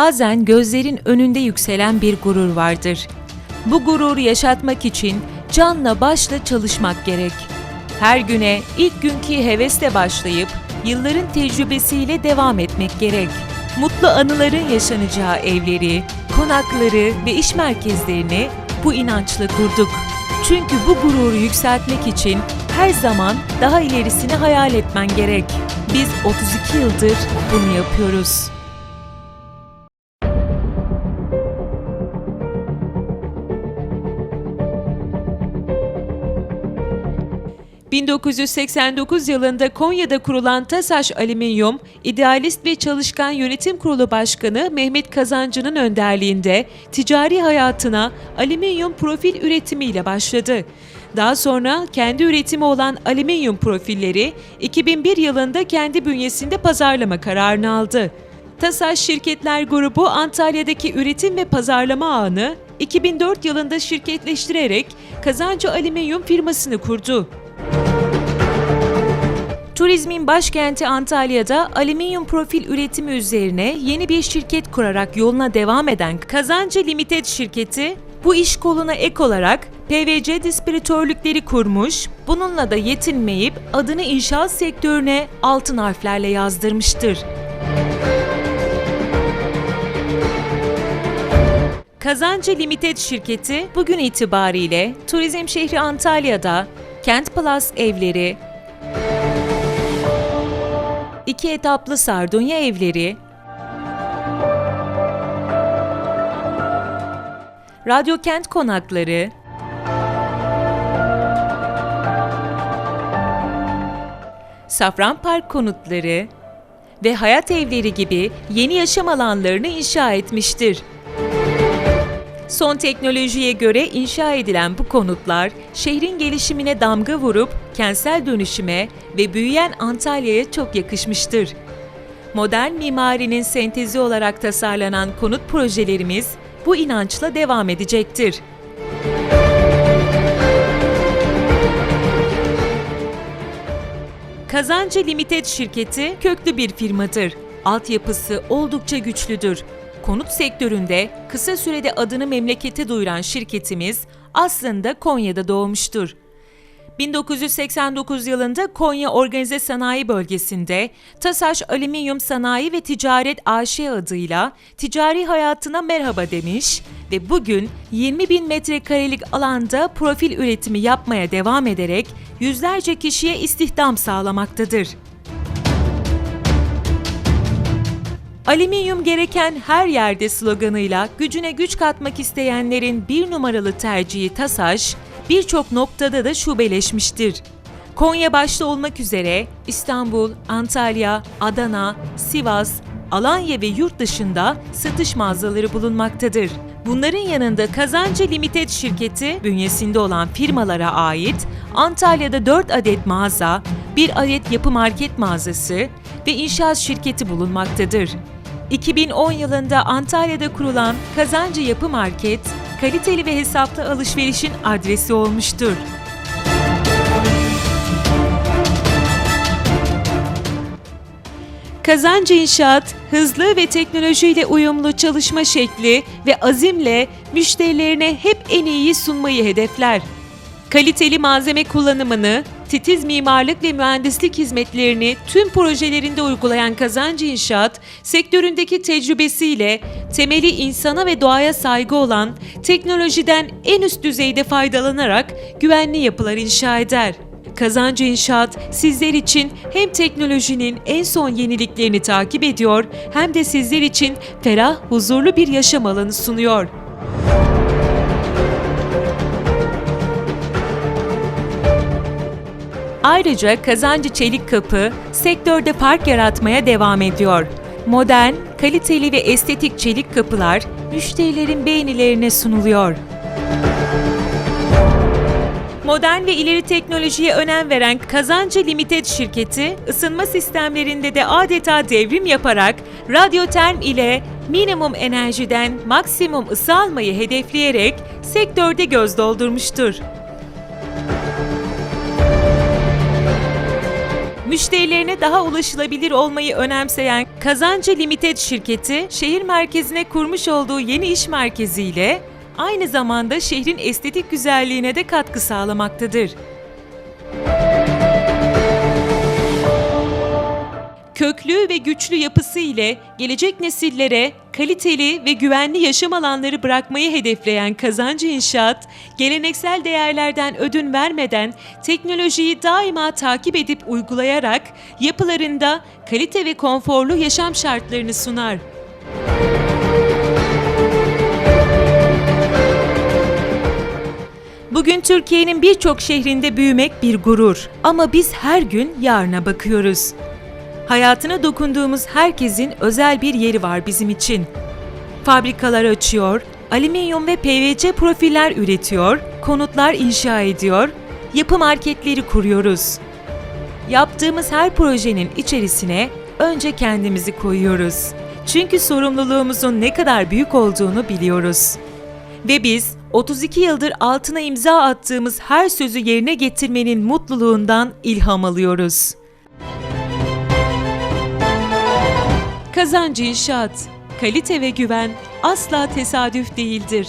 Bazen gözlerin önünde yükselen bir gurur vardır. Bu gururu yaşatmak için canla başla çalışmak gerek. Her güne ilk günkü hevesle başlayıp yılların tecrübesiyle devam etmek gerek. Mutlu anıların yaşanacağı evleri, konakları ve iş merkezlerini bu inançla kurduk. Çünkü bu gururu yükseltmek için her zaman daha ilerisini hayal etmen gerek. Biz 32 yıldır bunu yapıyoruz. ...1989 yılında Konya'da kurulan TASAŞ Alüminyum, idealist ve çalışkan yönetim kurulu başkanı Mehmet Kazancı'nın önderliğinde ticari hayatına alüminyum profil üretimiyle başladı. Daha sonra kendi üretimi olan alüminyum profilleri 2001 yılında kendi bünyesinde pazarlama kararını aldı. TASAŞ Şirketler Grubu Antalya'daki üretim ve pazarlama ağını 2004 yılında şirketleştirerek Kazancı Alüminyum firmasını kurdu. Turizmin başkenti Antalya'da alüminyum profil üretimi üzerine yeni bir şirket kurarak yoluna devam eden Kazancı Limited şirketi, bu iş koluna ek olarak PVC dispiratörlükleri kurmuş, bununla da yetinmeyip adını inşaat sektörüne altın harflerle yazdırmıştır. Kazancı Limited şirketi bugün itibariyle turizm şehri Antalya'da Kent Plus evleri, iki etaplı Sardunya evleri, Radyo Kent konakları, Safran Park konutları. Ve hayat evleri gibi yeni yaşam alanlarını inşa etmiştir. Son teknolojiye göre inşa edilen bu konutlar şehrin gelişimine damga vurup kentsel dönüşüme ve büyüyen Antalya'ya çok yakışmıştır. Modern mimarinin sentezi olarak tasarlanan konut projelerimiz bu inançla devam edecektir. Kazancı Limited şirketi köklü bir firmadır. Altyapısı oldukça güçlüdür. Konut sektöründe kısa sürede adını memlekete duyuran şirketimiz aslında Konya'da doğmuştur. 1989 yılında Konya Organize Sanayi Bölgesi'nde TASAŞ Alüminyum Sanayi ve Ticaret AŞ adıyla ticari hayatına merhaba demiş ve bugün 20 bin metrekarelik alanda profil üretimi yapmaya devam ederek yüzlerce kişiye istihdam sağlamaktadır. Alüminyum gereken her yerde sloganıyla gücüne güç katmak isteyenlerin bir numaralı tercihi TASAŞ, birçok noktada da şubeleşmiştir. Konya başta olmak üzere İstanbul, Antalya, Adana, Sivas, Alanya ve yurt dışında satış mağazaları bulunmaktadır. Bunların yanında Kazancı Limited şirketi bünyesinde olan firmalara ait Antalya'da 4 adet mağaza, 1 adet yapı market mağazası ve inşaat şirketi bulunmaktadır. 2010 yılında Antalya'da kurulan Kazancı Yapı Market, kaliteli ve hesaplı alışverişin adresi olmuştur. Kazancı İnşaat, hızlı ve teknolojiyle uyumlu çalışma şekli ve azimle müşterilerine hep en iyiyi sunmayı hedefler. Kaliteli malzeme kullanımını, titiz mimarlık ve mühendislik hizmetlerini tüm projelerinde uygulayan Kazancı İnşaat, sektöründeki tecrübesiyle temeli insana ve doğaya saygı olan teknolojiden en üst düzeyde faydalanarak güvenli yapılar inşa eder. Kazancı İnşaat sizler için hem teknolojinin en son yeniliklerini takip ediyor hem de sizler için ferah, huzurlu bir yaşam alanı sunuyor. Ayrıca Kazancı Çelik Kapı sektörde fark yaratmaya devam ediyor. Modern, kaliteli ve estetik çelik kapılar müşterilerin beğenilerine sunuluyor. Modern ve ileri teknolojiye önem veren Kazancı Limited şirketi, ısınma sistemlerinde de adeta devrim yaparak radyoterm ile minimum enerjiden maksimum ısı almayı hedefleyerek sektörde göz doldurmuştur. Müşterilerine daha ulaşılabilir olmayı önemseyen Kazancı Limited şirketi, şehir merkezine kurmuş olduğu yeni iş merkeziyle aynı zamanda şehrin estetik güzelliğine de katkı sağlamaktadır. Köklü ve güçlü yapısı ile gelecek nesillere kaliteli ve güvenli yaşam alanları bırakmayı hedefleyen Kazancı İnşaat, geleneksel değerlerden ödün vermeden teknolojiyi daima takip edip uygulayarak yapılarında kalite ve konforlu yaşam şartlarını sunar. Bugün Türkiye'nin birçok şehrinde büyümek bir gurur ama biz her gün yarına bakıyoruz. Hayatına dokunduğumuz herkesin özel bir yeri var bizim için. Fabrikalar açıyor, alüminyum ve PVC profiller üretiyor, konutlar inşa ediyor, yapı marketleri kuruyoruz. Yaptığımız her projenin içerisine önce kendimizi koyuyoruz. Çünkü sorumluluğumuzun ne kadar büyük olduğunu biliyoruz. Ve biz 32 yıldır altına imza attığımız her sözü yerine getirmenin mutluluğundan ilham alıyoruz. Kazancı İnşaat, kalite ve güven asla tesadüf değildir.